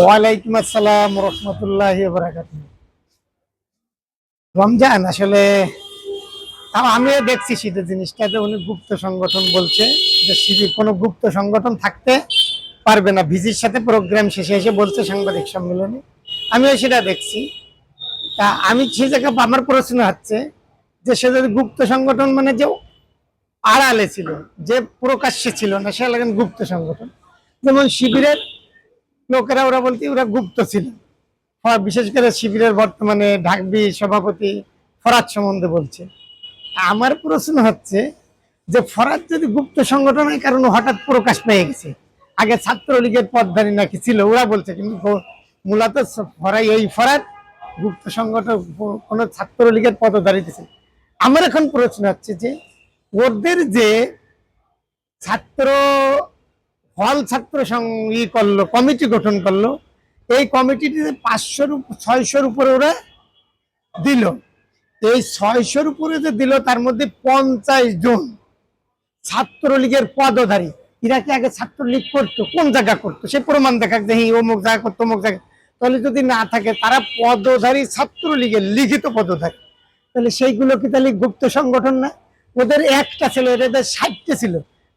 ওয়ালাইকুম আসসালাম রহমতুল্লাহ রমজান, আসলে আমিও দেখছি শীতের জিনিসটা যে উনি গুপ্ত সংগঠন বলছে, যে শিবির কোনো গুপ্ত সংগঠন থাকতে পারবে না। ভিজির সাথে প্রোগ্রাম শেষে এসে বলছে সাংবাদিক সম্মেলনে। আমিও সেটা দেখছি। তা আমি সে জায়গায় আমার প্রশ্ন হচ্ছে যে, সে যদি গুপ্ত সংগঠন মানে যে আড়ালে ছিল, যে প্রকাশ্যে ছিল না, সে লাগেন গুপ্ত সংগঠন। যেমন শিবিরের লোকেরা ওরা বলতে, ওরা গুপ্ত ছিল। বিশেষ করে শিবিরের বর্তমানে ঢাকবি সভাপতি ফরাদ সম্বন্ধে বলছে। আমার প্রশ্ন হচ্ছে যে ফরাদ যদি গুপ্ত সংগঠনের কারণে হঠাৎ প্রকাশ পেয়ে গেছে আগে ছাত্রলীগের পদধারী নাকি ছিল, ওরা বলছে, কিন্তু মূলত ফরাই ওই ফরাদ, গুপ্ত সংগঠন কোনো ছাত্রলীগের পদধারীতে ছিল। আমার এখন প্রশ্ন হচ্ছে যে, ওদের যে ছাত্র হল ছাত্র সং- ই করল, কমিটি গঠন করল, এই কমিটিতে পাঁচশোর ছয়শোর উপরে ওরা দিল। এই ছয়শোর উপরে যে দিল, তার মধ্যে পঞ্চাশ জন ছাত্রলীগের পদধারী। এরা কি আগে ছাত্রলীগ করতো? কোন জায়গা করতো? সে প্রমাণ দেখা যে অমুক জায়গা করতো, অমুক জায়গা তাহলে যদি না থাকে, তারা পদধারী ছাত্রলীগের লিখিত পদধারী। তাহলে সেইগুলো কি তাহলে গুপ্ত সংগঠন না? ওদের একটা ছিল এদের ষাটটা ছিল।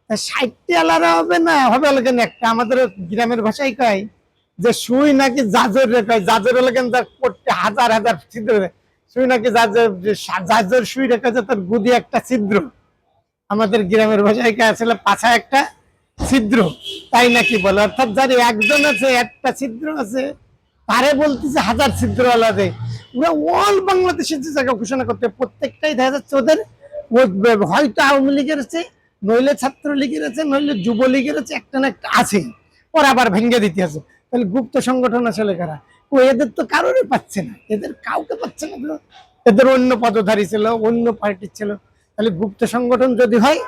ষাটটা আলাদা হবে না? হবে লাগেন একটা আমাদের গ্রামের ভাষায় কয় যে, সুই নাকি জাজর রে? কয়, জাজর লাগেন যা করতে হাজার হাজার ছিদ্র। সুই নাকি জাজর জাজর সুই রেখে যে, তার গুদি একটা ছিদ্র। আমাদের গ্রামের ভাষায় কয় আসলে পাছা একটা ছিদ্র। তাই নাকি বলে? অর্থাৎ যার একজন আছে, একটা ছিদ্র আছে, তারে বলতেছে হাজার ছিদ্র আলাদা ওরা অল বাংলাদেশের যে জায়গা ঘোষণা করতে প্রত্যেকটাই দেখা যাচ্ছে ওদের হয়তো আওয়ামী লীগের আছে, নইলে ছাত্র লীগের আছে, নইলে যুবলীগের আছে, একটা না একটা আছে। ওরা আবার ভেঙে দিতে আছে। তাহলে গুপ্ত সংগঠন আসলে কারা? ও এদের তো কারোরই পাচ্ছে না। এদের কাউকে পাচ্ছে না। এদের অন্য পদধারী ছিল, অন্য পার্টির ছিল। তাহলে গুপ্ত সংগঠন যদি হয়,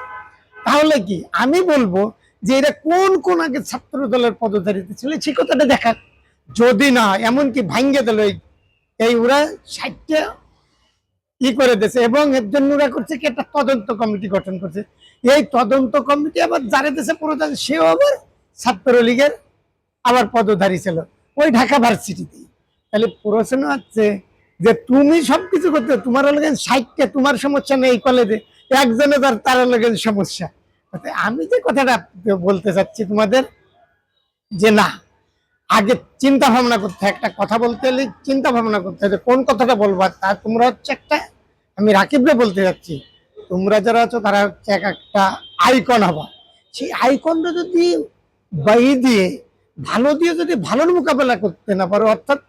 তাহলে কি? আমি বলব যে এরা কোন কোন আগে ছাত্র দলের পদধারীতে ছিল সে কথাটা দেখা। যদি না, এমনকি ভাঙ্গে দিল এই- ওরা ষাটটা ই করে দিয়েছে এবং এর জন্য ওরা করছে কি, একটা তদন্ত কমিটি গঠন করছে। এই তদন্ত কমিটি আবার যারা দেশে প্রধান, সেও আবার ছাত্রলীগের আবার পদধারী ছিল, ওই ঢাকা ভার্সিটিতে তাহলে প্রশ্ন হচ্ছে যে তুমি সবকিছু করতে, তোমার লাগেন ষাটটা, তোমার সমস্যা নেই কলেজে একজনে তার তার লাগেন সমস্যা। আমি যে কথাটা বলতে চাচ্ছি তোমাদের, যে না, আগে চিন্তা ভাবনা করতে একটা কথা বলতে হলে চিন্তা ভাবনা করতে হবে কোন কথাটা বলবা তা তোমরা হচ্ছে একটা, আমি রাকিবরে বলতে যাচ্ছি, তোমরা যারা আছো তারা হচ্ছে এক একটা আইকন হবা। সেই আইকনটা যদি বাই দিয়ে, ভালো দিয়ে যদি ভালোর মোকাবেলা করতে না পারো, অর্থাৎ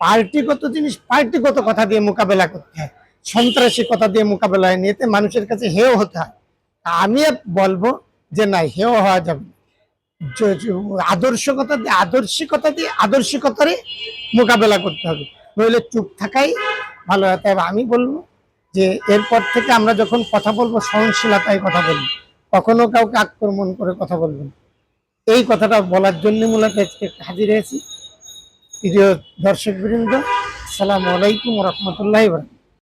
পার্টিগত জিনিস, পার্টিগত কথা দিয়ে মোকাবেলা করতে হয়, সন্ত্রাসী কথা দিয়ে মোকাবেলা হয় নিতে মানুষের কাছে হেও হতে হয়। আমি বলব যে না হেও হওয়া যাবে আদর্শকতা দিয়ে, আদর্শিকতা দিয়ে, আদর্শিকতারে মোকাবেলা করতে হবে। নইলে চুপ থাকাই ভালো হয়। তাই আমি বলব যে, এরপর থেকে আমরা যখন কথা বলব, সহনশীলতায় কথা বলব। কখনো কাউকে আক্রমণ করে কথা বলবেন এই কথাটা বলার জন্য মূলত আজকে হাজির হয়েছি। প্রিয় দর্শক বৃন্দ আসসালামু আলাইকুম রহমতুল্লাহ